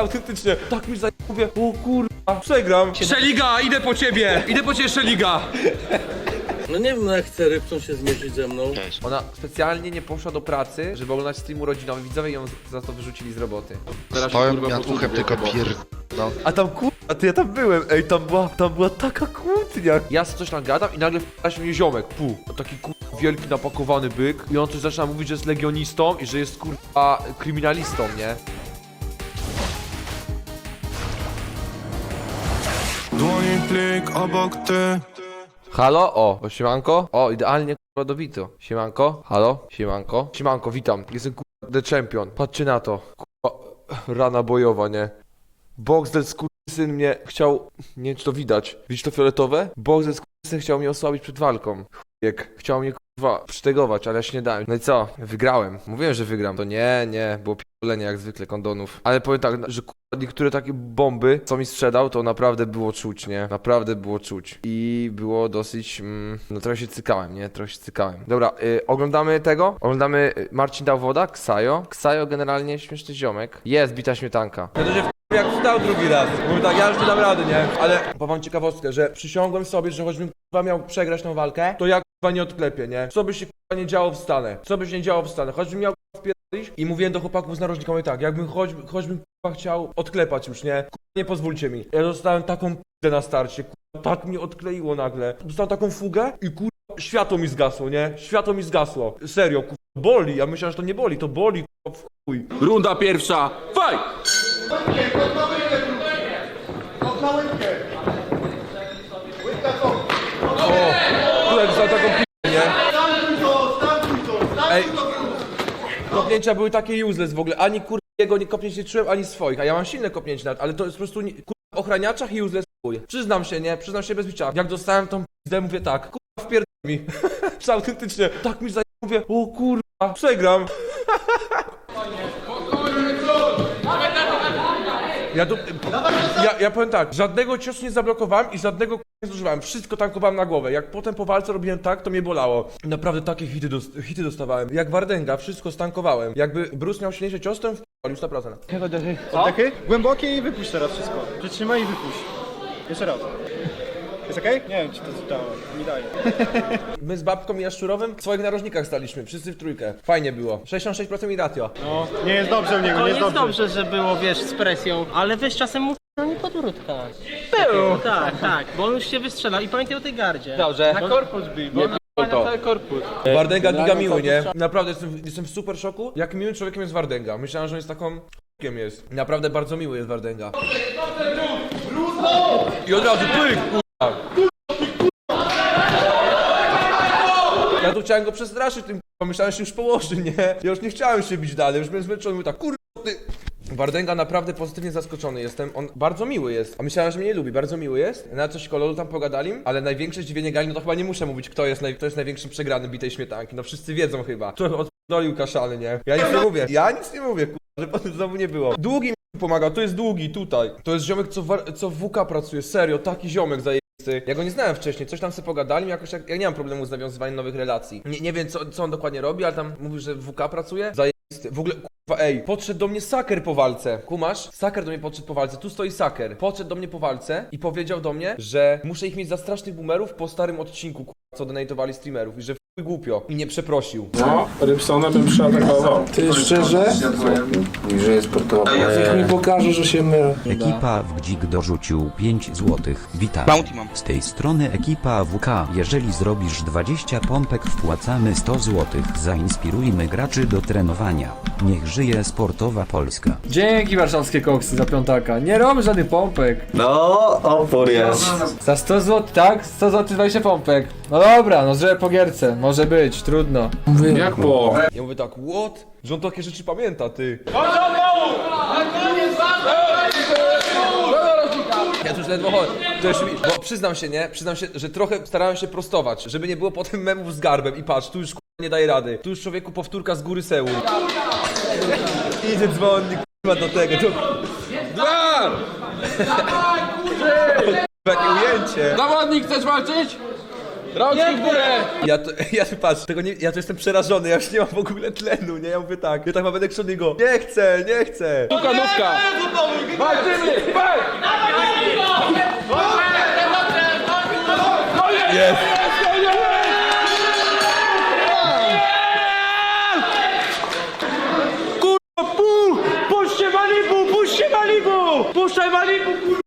Autentycznie, tak mi zaj... Mówię, o kurwa, przegram. Szeliga, idę po ciebie! Idę po ciebie, Szeliga! No nie wiem, no jak chce rybcą się zmierzyć ze mną. Ona specjalnie nie poszła do pracy, żeby oglądać stream urodzinowy. Widzowie ją za to wyrzucili z roboty. Stoją mi nad uchem tylko pier... No. A tam kurwa, ty ja tam byłem, ej, tam była, tam była taka kłótnia. Ja z coś tam gadam i nagle wpadł mnie ziomek, pu. Taki kurwa wielki napakowany byk i on coś zaczyna mówić, że jest legionistą i że jest kurwa kryminalistą, nie? Plik obok ty Halo? O, o siemanko? O, idealnie kurwa dobito. Siemanko? Halo? Siemanko? Siemanko, witam. Jestem kurwa The Champion. Patrzcie na to. Kurwa, rana bojowa, nie? Boxdel syn mnie chciał... Nie wiem, czy to widać. Widzisz to fioletowe? Boxdel syn chciał mnie osłabić przed walką. Chujek. Chciał mnie kurwa przytegować, ale ja się nie dałem. No i co? Wygrałem. Mówiłem, że wygram. To nie, nie. Było pierdolenie jak zwykle kondonów. Ale powiem tak, że kurwa niektóre takie bomby, co mi sprzedał, to naprawdę było czuć, nie? Naprawdę było czuć. I było dosyć, mm, no trochę się cykałem, nie? Trochę się cykałem. Dobra, y, oglądamy tego? Oglądamy y, Marcin dał woda, Ksajo. Ksajo generalnie śmieszny ziomek. Jest bita śmietanka. Ja to się jak wstał drugi raz. Mówię tak, ja już nie dam rady, nie? Ale powiem ciekawostkę, że przysiągłem sobie, że choćbym kurwa miał przegrać tą walkę, to ja kurwa nie odklepię, nie? Co by się kurwa nie działo wstanę. Co by się nie działo wstanę. Choćbym miał kurwa wpierdolić i mówiłem do chłopaków z narożnika, mówię tak, jakbym choć, choćbym kurwa chciał odklepać już, nie? Kurwa nie pozwólcie mi. Ja dostałem taką p***ę na starcie, kurwa, tak mi odkleiło nagle. Dostałem taką fugę i kurwa światło mi zgasło, nie? Światło mi zgasło. Serio, kurwa, boli. Ja myślałem, że to nie boli, to boli, kurwa, w chuj. Runda pierwsza, faj! Tutaj dostałem taką p***ę, nie? Ej, kopnięcia były takie useless w ogóle, ani kur... jego nie kopnięć nie czułem, ani swoich, a ja mam silne kopnięcie nawet, ale to jest po prostu kur... ochraniaczach i useless chuj. Przyznam się, nie? Przyznam się bez bicia. Jak dostałem tą p***ę, mówię tak, kurwa wpierd mi. Czy autentycznie, tak mi zaj... mówię, o kurwa, przegram. Ja, tu, ja, ja powiem tak, żadnego ciosu nie zablokowałem i żadnego k- nie zużywałem. Wszystko tankowałem na głowę. Jak potem po walce robiłem tak, to mnie bolało. Naprawdę takie hity, dos hity dostawałem. Jak Wardęga, wszystko stankowałem. Jakby Bruce miał silniejszy cios, to bym w- już 100%. Oddechy? Głębokie i wypuść teraz wszystko. Przytrzymaj i wypuść. Jeszcze raz. Jest okej? Nie wiem, czy to zdało. Nie daje. My z babką i Jaszczurowym w swoich narożnikach staliśmy, wszyscy w trójkę. Fajnie było. 66% i ratio. No, nie jest dobrze u niego, To nie jest jest dobrze. dobrze, że było, wiesz, z presją, ale wiesz, czasem mu no nie podwrótka. Był! Tak, tak, bo on już się wystrzela i pamiętaj o tej gardzie. Dobrze. Na korpus bij, bo on to. na cały korpus. Wardęga giga miły, nie? Naprawdę jestem, jestem w super szoku, jak miłym człowiekiem jest Wardęga. Myślałem, że on jest taką k***iem jest. Naprawdę bardzo miły jest Wardęga. I od razu pyk. Ja tu chciałem go przestraszyć tym myślałem, że się już położy, nie? Ja już nie chciałem się bić dalej, już byłem zmęczony, mówię tak, kurwa ty... Wardęga naprawdę pozytywnie zaskoczony jestem, on bardzo miły jest, a myślałem, że mnie nie lubi, bardzo miły jest, na coś kololu tam pogadali, ale największe zdziwienie gali, no to chyba nie muszę mówić, kto jest, naj... kto jest największym przegranym bitej śmietanki, no wszyscy wiedzą chyba, to odpalił kaszany, nie? Ja nic nie mówię, ja nic nie mówię, kurwa, że potem znowu nie było. Długi mi pomaga, to jest długi, tutaj, to jest ziomek, co w, co w WK pracuje, serio, taki ziomek zaje... Ja go nie znałem wcześniej, coś tam sobie pogadali, jakoś jak, ja nie mam problemu z nawiązywaniem nowych relacji. Nie, nie wiem co, co on dokładnie robi, ale tam mówił, że w WK pracuje. Zajebisty. W ogóle kurwa ej, podszedł do mnie Saker po walce. Kumasz? Saker do mnie podszedł po walce, tu stoi Saker. Podszedł do mnie po walce i powiedział do mnie, że muszę ich mieć za strasznych boomerów po starym odcinku, kurwa, co donatowali streamerów i że głupio. I nie przeprosił. No, Rybsona bym przeatakował. Ty szczerze? Bliżej sportowo. Niech mi pokaże, że się mylę. Ekipa WGDzik dorzucił 5 złotych. Witam. Z tej strony ekipa WK. Jeżeli zrobisz 20 pompek wpłacamy 100 złotych. Zainspirujmy graczy do trenowania. Niech żyje sportowa Polska. Dzięki warszawskie koksy za piątaka. Nie robię żadnych pompek. No, opór jest. Za 100 zł, tak? 100 zł 20 pompek. No dobra, no że po gierce. Może być, trudno. Jak po? Ja mówię tak, what? Że on takie rzeczy pamięta, ty. Ja tu już ledwo chodzę. To już mi, bo przyznam się, nie? Przyznam się, że trochę starałem się prostować, żeby nie było potem memów z garbem i patrz, tu już k***a nie daje rady. Tu już człowieku powtórka z góry Seul. Idzie dzwonnik k***a do tego. To... Dwa! Jakie ujęcie. Zawodnik, chcesz walczyć? Rączki w górę! Ja to, ja patrz, tego nie, ja to jestem przerażony, ja już nie mam w ogóle tlenu, nie? Ja mówię tak, ja tak mam będę go. Nie chcę, nie chcę. Nówka, nówka! Walczymy! Walcz! Jest. Puśćcie Malibu! Puśćcie Malibu! Puszczaj Malibu, kurwa!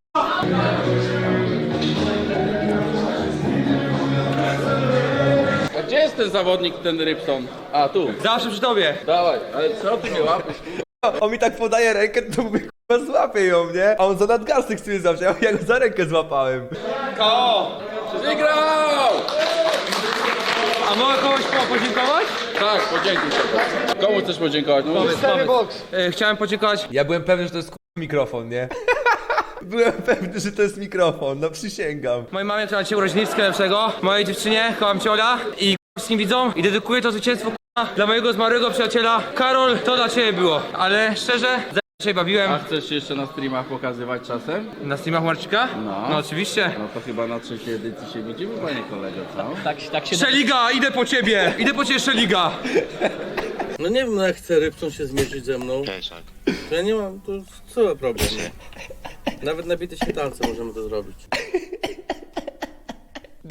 Ten zawodnik, ten Rybson? A, tu. Zawsze przy tobie. Dawaj, ale co ty mnie łapiesz? On mi tak podaje rękę, to mówię, kurwa, złapię ją, nie? A on za nadgarstek chce zawsze, ja, ja go za rękę złapałem. Wygrał! A mogę kogoś podziękować? Tak, podziękuj sobie. Komu chcesz podziękować? No, powiedz. E, chciałem podziękować. Ja byłem pewny, że to jest kurwa mikrofon, nie? Byłem pewny, że to jest mikrofon, no przysięgam. Mojej mamie trzeba cię urodzić wszystkiego lepszego, mojej dziewczynie, kocham cię Ola i wszystkim widzom i dedykuję to zwycięstwo k***a, dla mojego zmarłego przyjaciela. Karol, to dla ciebie było, ale szczerze, za się bawiłem A chcesz się jeszcze na streamach pokazywać czasem? na streamach Marcika. No. No oczywiście. No to chyba na trzeciej edycji się widzimy, panie kolego, co? Tak, tak się Szeliga, idę po ciebie! Idę po ciebie, Szeliga! No nie wiem, no jak chce Rybson się zmierzyć ze mną. To ja nie mam, to co za problem. Nawet na bitej świetlance możemy to zrobić.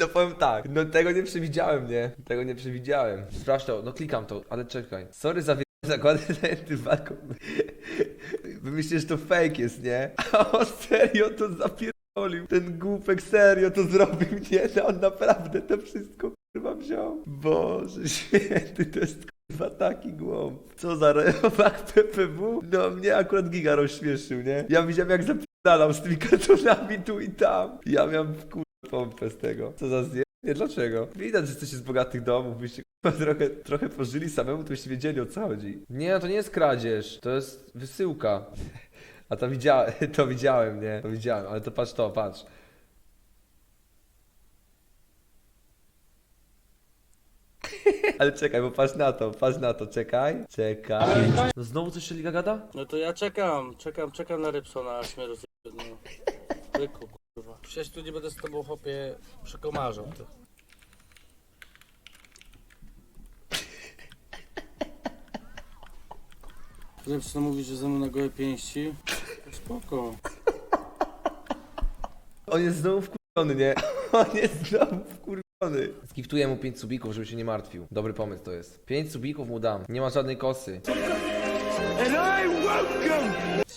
No powiem tak, no tego nie przewidziałem, nie? Tego nie przewidziałem. Sprawdź no klikam to, ale czekaj. Sorry za wy- zakłady na tym walką. Wymyślisz, że to fake jest, nie? A serio to zapierdolił. Ten głupek serio to zrobił, nie? No on naprawdę to wszystko kurwa wziął. Boże święty, to jest kurwa taki głąb. Co za rewak PPW? No mnie akurat giga rozśmieszył, nie? Ja widziałem jak zapierdalał z tymi kartonami tu i tam. Ja miałem kurwa pompę z tego. Co za zje... Nie, dlaczego? Widać, że jesteście z bogatych domów, byście trochę, trochę pożyli samemu, to byście wiedzieli o co chodzi. Nie, to nie jest kradzież, to jest wysyłka. A to widziałem, to widziałem, nie? To widziałem, ale to patrz to, patrz. Ale czekaj, bo patrz na to, patrz na to, czekaj, czekaj. No znowu coś się liga gada? No to ja czekam, czekam, czekam na Rybsona, aż mnie rozjebie. No. Tyku, kurwa. Przecież tu nie będę z tobą, chłopie, przekomarzał. Ty. Rybson mówi, że ze mną na gołe pięści. Spoko. On jest znowu wkurwiony, nie? On jest znowu wkurwiony. Skiftuję mu 5 subików, żeby się nie martwił. Dobry pomysł to jest. 5 subików mu dam. Nie ma żadnej kosy.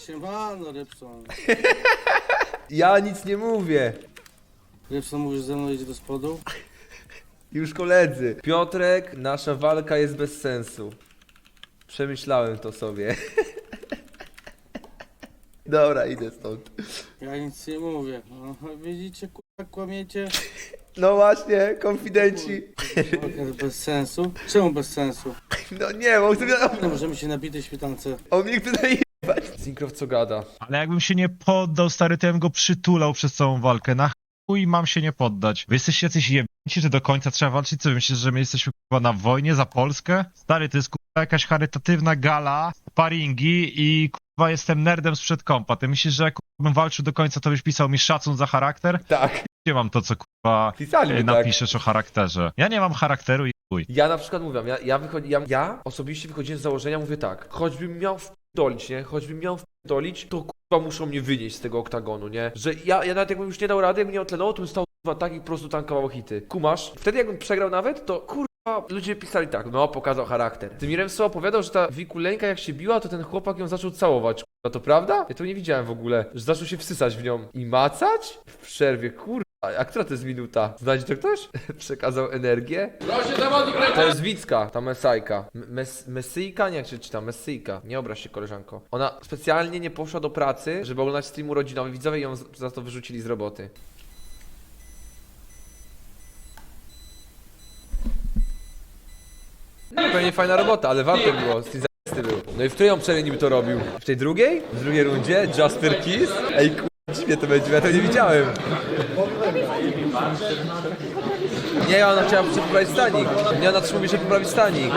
Siemano, Rybson. Ja nic nie mówię. Rybson mówi, że ze mną idzie do spodu. Już koledzy. Piotrek, nasza walka jest bez sensu. Przemyślałem to sobie. Dobra, idę stąd. Ja nic nie mówię. No, widzicie, kurwa, kłamiecie? No właśnie, konfidenci. Walka bez sensu. Czemu bez sensu? No nie, bo chcę... No, możemy się na bitej świetlance. On mnie chce najebać. Zinkrow co gada? Ale jakbym się nie poddał, stary, to ja bym go przytulał przez całą walkę. Na chuj mam się nie poddać. Wy jesteście jacyś jebnici, że do końca trzeba walczyć? Co wy myślicie, że my jesteśmy kurwa na wojnie za Polskę? Stary, to jest kurwa jakaś charytatywna gala, paringi i kurwa jestem nerdem sprzed kompa. Ty myślisz, że jak kurwa bym walczył do końca, to byś pisał mi szacun za charakter? Tak. Nie mam to, co kurwa Pisali e, mi tak. napiszesz o charakterze. Ja nie mam charakteru i chuj. Ja na przykład mówię, ja, ja, wychodzi, ja, ja osobiście wychodziłem z założenia, mówię tak, choćbym miał wdolić, nie? Choćbym miał wdolić, to kurwa muszą mnie wynieść z tego oktagonu, nie? Że ja, ja nawet jakbym już nie dał rady, jakbym nie otlenował, to bym stał kurwa tak i po prostu tankował hity. Kumasz? Wtedy jakbym przegrał nawet, to kurwa ludzie pisali tak, no pokazał charakter. Tymirem Co opowiadał, że ta wikuleńka jak się biła, to ten chłopak ją zaczął całować. Kurwa, to prawda? Ja to nie widziałem w ogóle, że zaczął się wsysać w nią. I macać? W przerwie, kurwa. A która to jest minuta? Znajdzie to ktoś? Przekazał energię? Proszę zawodnik, To jest Wicka, ta Mesajka. M- Mes Mesyjka? Nie, czy czytam, Mesyjka. Nie obraź się, koleżanko. Ona specjalnie nie poszła do pracy, żeby oglądać stream urodzinowy. Widzowie ją z- za to wyrzucili z roboty. No, Pewnie fajna robota, ale warto było. Steve zajebisty był. No i w której on przerwie niby to robił? W tej drugiej? W drugiej rundzie? Jasper Kiss? Ej, Dziwnie to będzie, ja to nie widziałem. Nie, ona chciała poprawić stanik. Nie, ona też mówi, że poprawić stanik.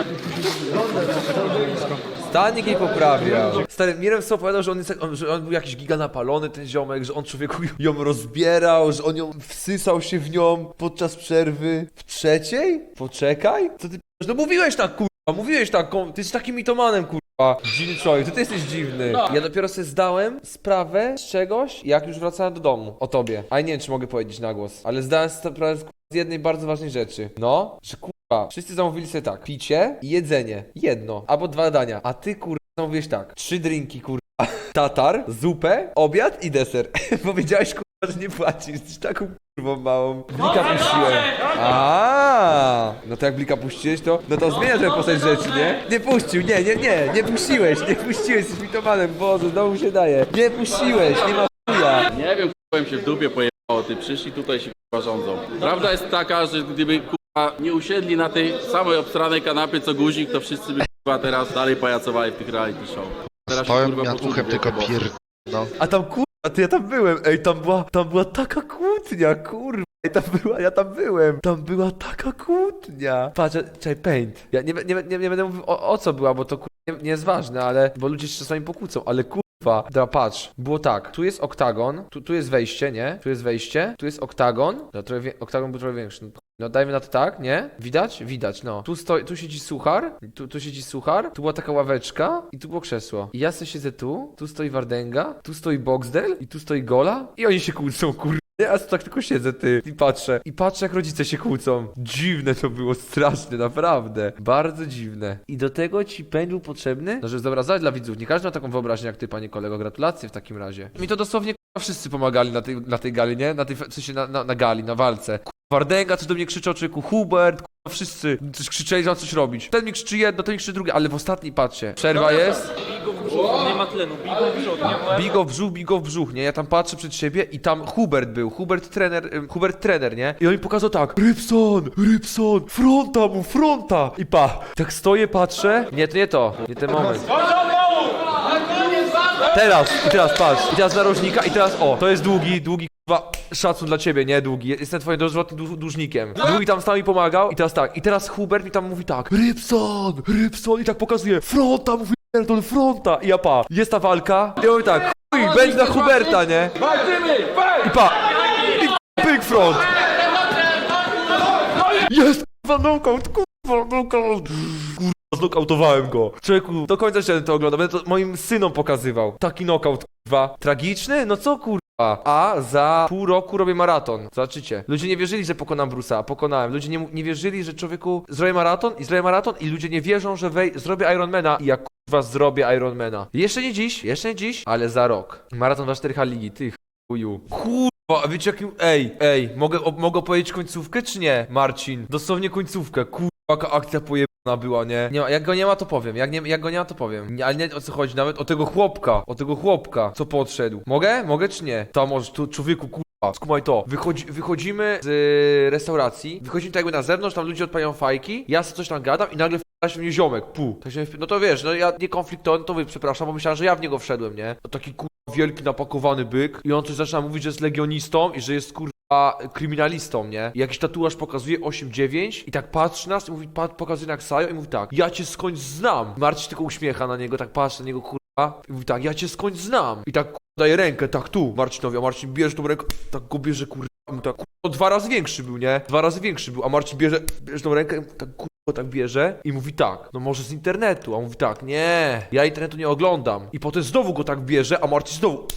Stanik jej poprawiał. Stary, Mirem sobie opowiadał, że on, jest, on, że on był jakiś giga napalony, ten ziomek, że on człowieku ją rozbierał, że on ją wsysał się w nią podczas przerwy. W trzeciej? Poczekaj. Co ty No mówiłeś tak, kurwa, mówiłeś tak, kom- ty jesteś takim mitomanem, kurwa. Dziwny człowiek, ty, ty jesteś dziwny. Ja dopiero sobie zdałem sprawę z czegoś, jak już wracałem do domu. O tobie. A nie wiem, czy mogę powiedzieć na głos. Ale zdałem sobie sprawę z, z jednej bardzo ważnej rzeczy. No, że kurwa, wszyscy zamówili sobie tak. Picie i jedzenie. Jedno. Albo dwa dania. A ty kurwa zamówiłeś tak. Trzy drinki kurwa. Tatar, zupę, obiad i deser. Powiedziałeś kurwa, że nie płacisz. Jesteś taką kurwą małą. Blika puściłem. A, No to jak blika puściłeś, to no to zmienia tę postać rzeczy, nie? Nie puścił, nie, nie, nie, nie puściłeś, nie puściłeś, jesteś mitomanem, Boże, znowu się daje. Nie puściłeś, nie ma chuja. Nie wiem, im się w dupie pojebało, ty przyszli tutaj się k***a rządzą. Prawda jest taka, że gdyby k***a nie usiedli na tej samej obstranej kanapie co guzik, to wszyscy by k***a teraz dalej pajacowali w tych reality show. Teraz się, kurwa, poczuli tylko wielkie pier... No. A tam kurwa, ty ja tam byłem, ej, tam była, tam była taka kłótnia, kurwa. Ej, tam była, ja tam byłem. Tam była taka kłótnia. Patrz, czekaj, paint. Ja nie, nie, nie, nie będę mówił o, o co była, bo to kurwa, nie, nie jest ważne, ale, bo ludzie się czasami pokłócą, ale Dobra, patrz, było tak, tu jest oktagon, tu, tu jest wejście, nie? Tu jest wejście, tu jest oktagon, no, wie, oktagon był trochę większy, no, no dajmy na to tak, nie? Widać? Widać, no. Tu stoi, tu siedzi suchar, tu, tu siedzi suchar, tu była taka ławeczka i tu było krzesło. I ja sobie siedzę tu, tu stoi Wardęga, tu stoi Boxdel i tu stoi Gola i oni się kłócą, kurwa. Ja tak tylko siedzę, ty, i patrzę. I patrzę, jak rodzice się kłócą. Dziwne to było, straszne, naprawdę. Bardzo dziwne. I do tego ci pęd był potrzebny? No, żeby zobrazować dla widzów. Nie każdy ma taką wyobraźnię jak ty, panie kolego. Gratulacje w takim razie. Mi to dosłownie k***a, wszyscy pomagali na tej, na tej gali, nie? Na tej, w sensie na, na, na gali, na walce. K***a, Wardęga coś do mnie krzyczał, człowieku, Hubert, k***a, wszyscy coś krzyczeli, że coś robić. Ten mi krzyczy jedno, ten mi krzyczy drugie, ale w ostatniej patrzcie. Przerwa jest. Nie ma tlenu, bigo w brzuch, nie? Bigo w brzuch, bigo w brzuch, nie? Ja tam patrzę przed siebie i tam Hubert był, Hubert trener, Hubert trener, nie? I on mi pokazał tak, Rybson, Rybson, fronta mu, fronta! I pa, tak stoję, patrzę, nie, to nie to, nie ten moment. Teraz, i teraz patrz, i teraz narożnika, i teraz o, to jest długi, długi, Kurwa, szacun dla ciebie, nie długi. Jestem twoim dożywotnym dłu- dłużnikiem. Długi tam stał i pomagał. I teraz tak. I teraz Hubert mi tam mówi tak. Rybson, Rybson. I tak pokazuje. Fronta, mówi pierdol, fronta. I ja pa. Jest ta walka. I ja mówię tak. Chuj, będzie na Huberta, nie? I pa. I pyk front. Jest, kurwa, knockout, kurwa, knockout. Kurwa, znokautowałem go. Człowieku, do końca się to oglądam. Będę to moim synom pokazywał. Taki knockout, kurwa. Tragiczny? No co, kurwa? A za pół roku robię maraton. Zobaczycie. Ludzie nie wierzyli, że pokonam Brusa, a pokonałem. Ludzie nie, nie wierzyli, że człowieku zrobię maraton i zrobię maraton i ludzie nie wierzą, że wej zrobię Ironmana i ja kurwa zrobię Ironmana. Jeszcze nie dziś, jeszcze nie dziś, ale za rok. Maraton 4H ligi, ty chuju. Kurwa, a wiecie jakim... Ej, ej, mogę, o, mogę powiedzieć końcówkę czy nie, Marcin? Dosłownie końcówkę, kurwa, jaka akcja pojebana była, nie? nie ma, jak go nie ma, to powiem, jak, nie, jak go nie ma, to powiem. Nie, ale nie o co chodzi, nawet o tego chłopka, o tego chłopka, co podszedł. Mogę? Mogę czy nie? To może, tu człowieku, kurwa, skumaj to. Wychodzi, wychodzimy z restauracji, wychodzimy tak jakby na zewnątrz, tam ludzie odpalają fajki, ja sobie coś tam gadam i nagle wpada się mnie ziomek, pu. Tak się, no to wiesz, no ja nie konfliktowany, to wy, przepraszam, bo myślałem, że ja w niego wszedłem, nie? To taki kurwa wielki napakowany byk i on coś zaczyna mówić, że jest legionistą i że jest kurwa kryminalistą, nie? Jakiś tatuaż pokazuje 8-9 i tak patrzy nas i mówi, pa, pokazuje na Ksajo i mówi tak, ja cię skądś znam. Marcin tylko uśmiecha na niego, tak patrzy na niego i mówi tak, ja cię skądś znam. I tak kurwa, daje rękę, tak tu Marcinowi, a Marcin bierze tą rękę, tak go bierze kurwa, i mu tak no, dwa razy większy był, nie? Dwa razy większy był, a Marcin bierze, bierze tą rękę, tak kurwa tak bierze i mówi tak, no może z internetu, a on mówi tak, nie, ja internetu nie oglądam. I potem znowu go tak bierze, a Marcin znowu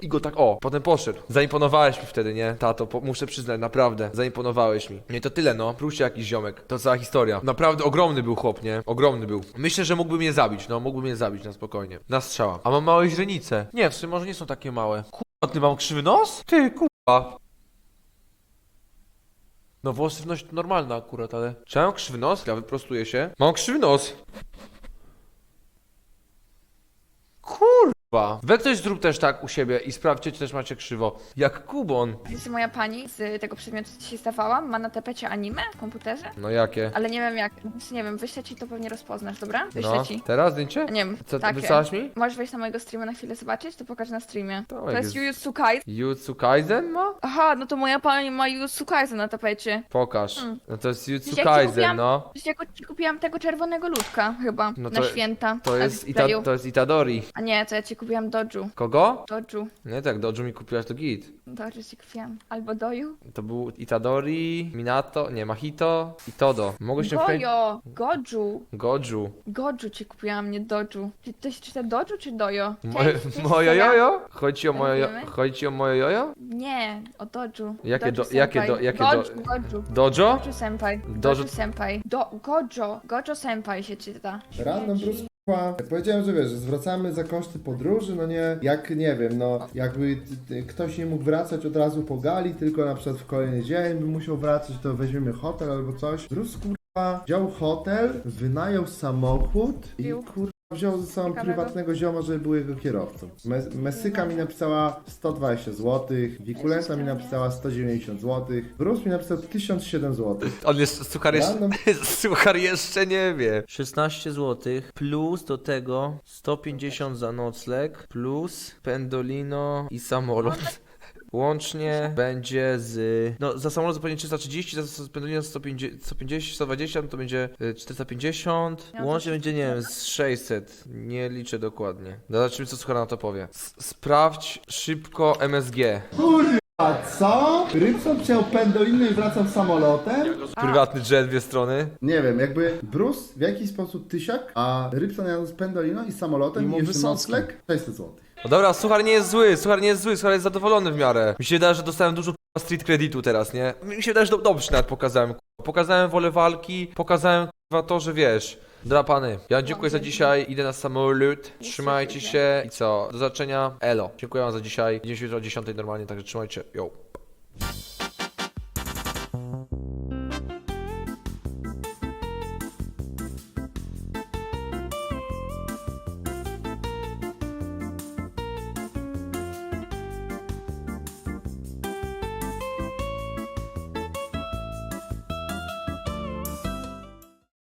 I go tak, o, potem poszedł. Zaimponowałeś mi wtedy, nie? Tato, po, muszę przyznać, naprawdę. Zaimponowałeś mi. Nie, to tyle, no. Próbcie jakiś ziomek. To cała historia. Naprawdę ogromny był chłop, nie? Ogromny był. Myślę, że mógłby mnie zabić, no. Mógłby mnie zabić na spokojnie. Na strzała. A mam małe źrenice. Nie, w sumie może nie są takie małe. Kurwa, ty mam krzywy nos? Ty, kurwa. No, włosywność normalna akurat, ale... Czy mam krzywy nos? Ja wyprostuję się. Mam krzywy nos. Kurwa. Kurwa. We ktoś zrób też tak u siebie i sprawdźcie, czy też macie krzywo. Jak Kubon. Jest moja pani z tego przedmiotu, co ci zdawałam, ma na tapecie anime w komputerze, No jakie? ale nie wiem jak, więc nie wiem, wyślę ci to pewnie rozpoznasz, dobra? Wyślę No, ci. teraz zdjęcie? Nie wiem, Co, takie. wysłałaś mi? Możesz wejść na mojego streama na chwilę zobaczyć? To pokażę na streamie. To To, jak jest jest- Jujutsu Kaisen. Jutsu Kaisen ma? Aha, no to moja pani ma Jujutsu Kaisen na tapecie. Pokaż. Hmm. No to jest Jutsu ci Kaisen, kupiłam- no. Przecież ja ci kupiłam tego czerwonego ludka chyba, No na to- święta. To na jest, Ita, displayu. to jest Itadori. A nie, to ja ci kupiłam Doju. Kogo? Doju. Nie tak, Doju mi kupiłaś to git. Doju ci kupiłam. Albo Doju. To był Itadori, Minato, nie, Mahito i Todo. Mogłeś się wkręcić... Gojo! Goju! Goju. Goju ci kupiłam, nie Doju. Czy to się czyta Doju czy Dojo? Moje, Cześć, cześć, moje Sonia. jojo? Chodzi ci o moje, jo- Robimy? chodzi ci o moje jojo? Nie, o Doju. Jakie Doju do- jakie senpai. do- jakie do- Goju, Goju. Dojo? Goju senpai. Dojo- Doju senpai. Do, Gojo. Gojo senpai się czyta. Random Bruce powiedziałem, że wiesz, że zwracamy za koszty podróży, no nie, jak nie wiem, no jakby ktoś nie mógł wracać od razu po gali, tylko na przykład w kolejny dzień by musiał wracać, to weźmiemy hotel albo coś. Bruce kurwa wziął hotel, wynajął samochód i kurwa wziął ze sobą Ciekawego. prywatnego zioma, żeby był jego kierowcą. Me Mesyka mi napisała 120 zł, Wikulenta mi napisała 190 zł, Bruce mi napisał 1007 zł. On jest, suchar jeszcze, Random suchar jeszcze nie wie. 16 zł plus do tego 150 za nocleg plus Pendolino i samolot. Łącznie będzie z. No, za samolot zapewne 330, za Pendolino 150, 150, 120, no to będzie y, 450. Ja to Łącznie będzie, nie wiem, z 600. Nie liczę dokładnie. Zobaczymy, co Suchara na to powie. S sprawdź szybko MSG. A co? Rybson przyjął pendolino i wracał samolotem? Prywatny jet, dwie strony. Nie wiem, jakby Bruce w jakiś sposób tysiak, a Rybson jadł z pendolino i samolotem i jeszcze Wysocki. nocleg 600 zł. No dobra, Suchar nie jest zły, Suchar nie jest zły, Suchar jest zadowolony w miarę. Mi się wydaje, że dostałem dużo k***a, street kreditu teraz, nie? Mi się wydaje, że do, dobrze nawet pokazałem, k***a. Pokazałem wolę walki, pokazałem k***a, to, że wiesz. Dobra pany, ja dziękuję za dzisiaj, idę na samolot, trzymajcie się i co, do zobaczenia, elo. Dziękuję wam za dzisiaj, widzimy się jutro o 10 normalnie, także trzymajcie, yo.